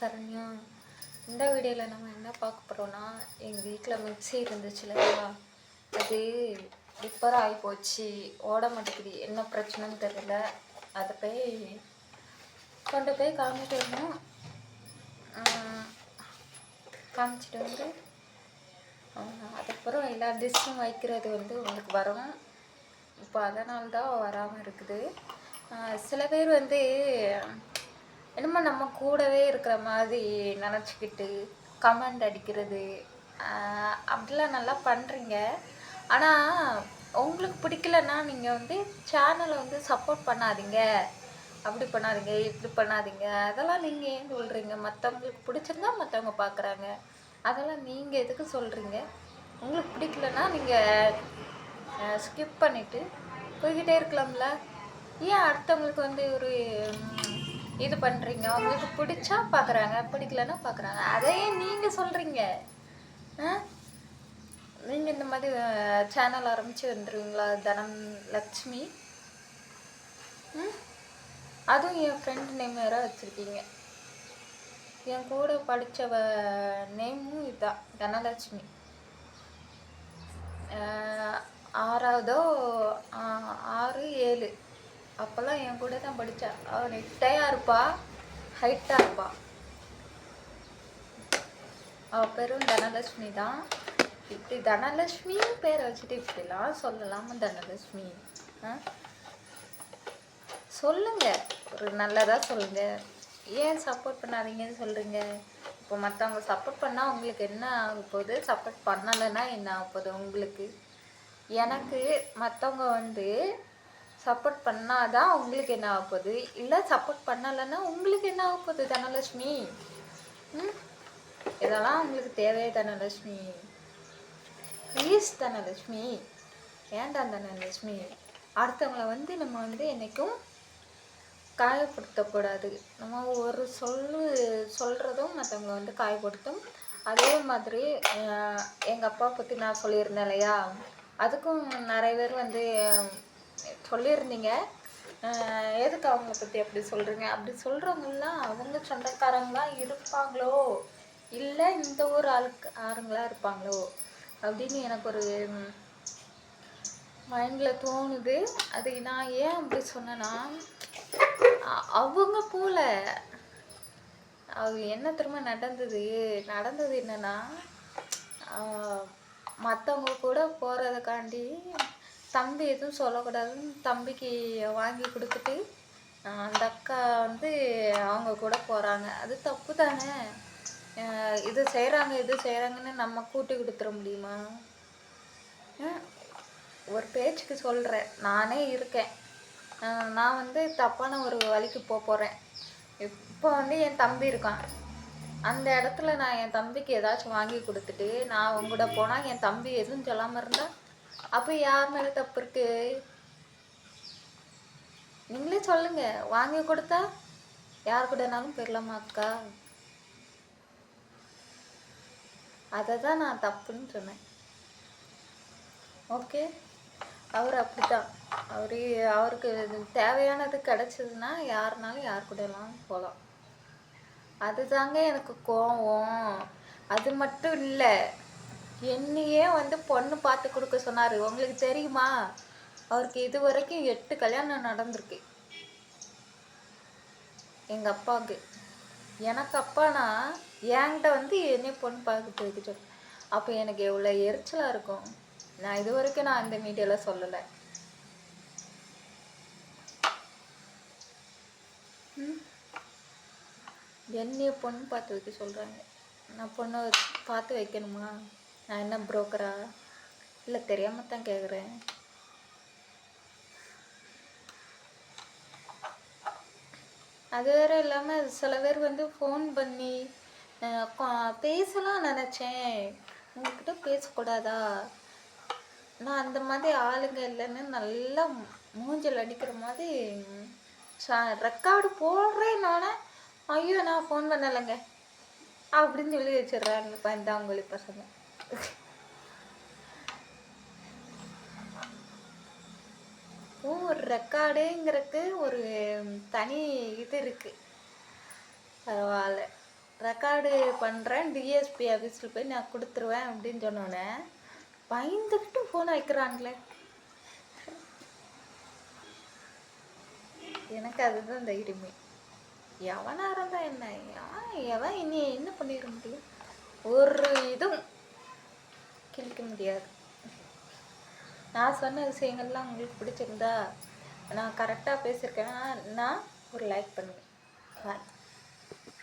சரண்யா இந்த வீடியோவில் நம்ம என்ன பார்க்க போகிறோன்னா எங்கள் வீட்டில் மிக்ஸி இருந்துச்சு இல்லையா? அது ரிப்பேர் ஆகி போச்சு. ஓட மாட்டேங்குது. என்ன பிரச்சனைன்னு தெரியல. அதை போய் கொண்டு போய் காமிச்சிட்டு வரணும். காமிச்சிட்டு வந்து அதுக்கப்புறம் எல்லா டிஷ்ஷும் வைக்கிறது வந்து உங்களுக்கு வரும். இப்போ அதனால தான் வராமல் இருக்குது. சில பேர் வந்து என்னமோ நம்ம கூடவே இருக்கிற மாதிரி நினச்சிக்கிட்டு கமெண்ட் அடிக்கிறது அப்படிலாம் நல்லா பண்ணுறீங்க ஆனால் உங்களுக்கு பிடிக்கலன்னா நீங்கள் வந்து சேனலை வந்து சப்போர்ட் பண்ணாதீங்க. அப்படி பண்ணாதீங்க இப்படி பண்ணாதீங்க. அதெல்லாம் நீங்கள் ஏன் சொல்கிறீங்க மற்றவங்களுக்கு பிடிச்சிருந்தா மற்றவங்க பார்க்குறாங்க அதெல்லாம் நீங்கள் எதுக்கு சொல்கிறீங்க உங்களுக்கு பிடிக்கலன்னா நீங்கள் ஸ்கிப் பண்ணிவிட்டு போய்கிட்டே இருக்கலாம்ல. ஏன் அடுத்தவங்களுக்கு வந்து ஒரு இது பண்ணுறீங்க அவங்களுக்கு பிடிச்சா பார்க்குறாங்க பிடிக்கலன்னா பார்க்குறாங்க அதையே நீங்கள் சொல்கிறீங்க நீங்கள் இந்த மாதிரி சேனல் ஆரம்பித்து வந்துருவீங்களா? தனம் லக்ஷ்மி ம்? அதுவும் என் ஃப்ரெண்ட் நேம் வேற வச்சுருக்கீங்க. என் கூட படித்தவ நேமும் இதுதான் தனலட்சுமி. ஆறாவதோ ஆறு ஏழு. அப்போல்லாம் என் கூட தான் படித்தா அவள் நெட்டையாக இருப்பா ஹைட்டாக இருப்பா. அவள் பேரும் தனலட்சுமி தான். இப்படி தனலட்சுமியும் பேரை வச்சுட்டு இப்படிலாம் சொல்லலாமா தனலட்சுமி? ஆ? சொல்லுங்க. ஒரு நல்லதாக சொல்லுங்க. ஏன் சப்போர்ட் பண்ணாதீங்கன்னு சொல்கிறீங்க இப்போ மற்றவங்க சப்போர்ட் பண்ணால் உங்களுக்கு என்ன ஆக போகுது? சப்போர்ட் பண்ணலைன்னா என்ன ஆக போகுது உங்களுக்கு? எனக்கு மற்றவங்க வந்து சப்போர்ட் பண்ணாதான் உங்களுக்கு என்ன ஆக போகுது? இல்லை சப்போர்ட் பண்ணலைன்னா உங்களுக்கு என்ன ஆக போகுது தனலட்சுமி? ம்? இதெல்லாம் உங்களுக்கு தேவையே தனலட்சுமி. ப்ளீஸ் தனலட்சுமி. ஏன்டா தனலட்சுமி? அடுத்தவங்கள வந்து நம்ம வந்து என்றைக்கும் காயப்படுத்தக்கூடாது. நம்ம ஒரு சொல்லு சொல்கிறதும் மற்றவங்களை வந்து காயப்படுத்தும். அதே மாதிரி எங்கள் அப்பா பற்றி நான் சொல்லியிருந்தேன் இல்லையா? அதுக்கும் நிறைய பேர் வந்து சொல்லியிருந்தீங்க. எதுக்கு அவங்கள பற்றி அப்படி சொல்கிறீங்க அப்படி சொல்கிறவங்களாம் அவங்க சொந்தக்காரங்களாம் இருப்பாங்களோ? இல்லை இந்த ஊர் ஆளுக்கு ஆளுங்களா இருப்பாங்களோ? அப்படின்னு எனக்கு ஒரு மைண்டில் தோணுது. அது நான் ஏன் அப்படி சொன்னேன்னா அவங்க போல அது என்ன திரும்ப நடந்தது? நடந்தது என்னன்னா மற்றவங்க கூட போகிறதுக்காண்டி தம்பி எதுவும் சொல்லக்கூடாதுன்னு தம்பிக்கு வாங்கி கொடுத்துட்டு அந்த அக்கா வந்து அவங்க கூட போகிறாங்க அது தப்பு தானே? இது செய்கிறாங்க இது செய்கிறாங்கன்னு நம்ம கூட்டி கொடுத்துட முடியுமா? ஒரு பேச்சுக்கு சொல்கிறேன் நானே இருக்கேன். நான் வந்து தப்பான ஒரு வழிக்கு போக போகிறேன் இப்போ வந்து என் தம்பி இருக்கான். அந்த இடத்துல நான் என் தம்பிக்கு ஏதாச்சும் வாங்கி கொடுத்துட்டு நான் உங்கள்கிட்ட போனால் என் தம்பி எதுவும் சொல்லாமல் இருந்தால் அப்போ யார் மேலே தப்பு இருக்கு? நீங்களே சொல்லுங்க. வாங்கி கொடுத்தா யார் கூடனாலும் போயிடலாமா அக்கா? அதை தான் நான் தப்புன்னு சொன்னேன். ஓகே. அவர் அப்படிதான் அவரு அவருக்கு இது தேவையானது கிடைச்சதுன்னா யாருனாலும் யார் கூடலாம் போகலாம். அதுதாங்க எனக்கு கோவம். அது மட்டும் இல்லை. என்னையே வந்து பொண்ணு பார்த்து கொடுக்க சொன்னார். உங்களுக்கு தெரியுமா? அவருக்கு இது வரைக்கும் எட்டு கல்யாணம் நடந்திருக்கு. எங்கள் அப்பாவுக்கு. எனக்கு அப்பானா என்கிட்ட வந்து என்னைய பொண்ணு பார்க்க வைக்க சொல்லு அப்போ எனக்கு எவ்வளோ எரிச்சலாக இருக்கும். நான் இது வரைக்கும் நான் இந்த மீடியாவில் சொல்லலை. என்னைய பொண்ணு பார்த்து வைக்க சொல்கிறாங்க நான் பொண்ணை பார்த்து வைக்கணுமா? நான் என்ன புரோக்கரா இல்லை தெரியாமல் தான் கேட்குறேன் அது வேற இல்லாமல் சில பேர் வந்து ஃபோன் பண்ணி பேசலாம் நினச்சேன். உங்ககிட்ட பேசக்கூடாதா? நான் அந்த மாதிரி ஆளுங்க இல்லைன்னு நல்லா மூஞ்சல் அடிக்கிற மாதிரி ரெக்கார்டு போடுறேன் நானே. ஐயோ நான் ஃபோன் பண்ணலைங்க. அப்படின்னு சொல்லி வச்சிடுறாங்க. பந்தாங்குழி பசங்க ஒரு ரெக்கார்டுங்கிறதுக்கு ஒரு தனி இது இருக்கு. பரவாயில்ல. ரெக்கார்டு பண்ணுறேன் டிஎஸ்பி ஆஃபீஸில் போய் நான் கொடுத்துருவேன் அப்படின்னு சொன்னோன்னே பயந்துக்கிட்டு ஃபோன் வைக்கிறாங்களே. எனக்கு அதுதான் தைரியமே. எவனாக இருந்தால் என்ன? எவன் எவன் இனி என்ன பண்ணிட முடியும்? ஒரு இதுவும் கிழிக்க முடியாது. நான் சொன்ன விஷயங்கள்லாம் உங்களுக்கு பிடிச்சிருந்தா நான் கரெக்டாக பேசியிருக்கேன்னா நான் ஒரு லைக் பண்ணுவேன். பாய்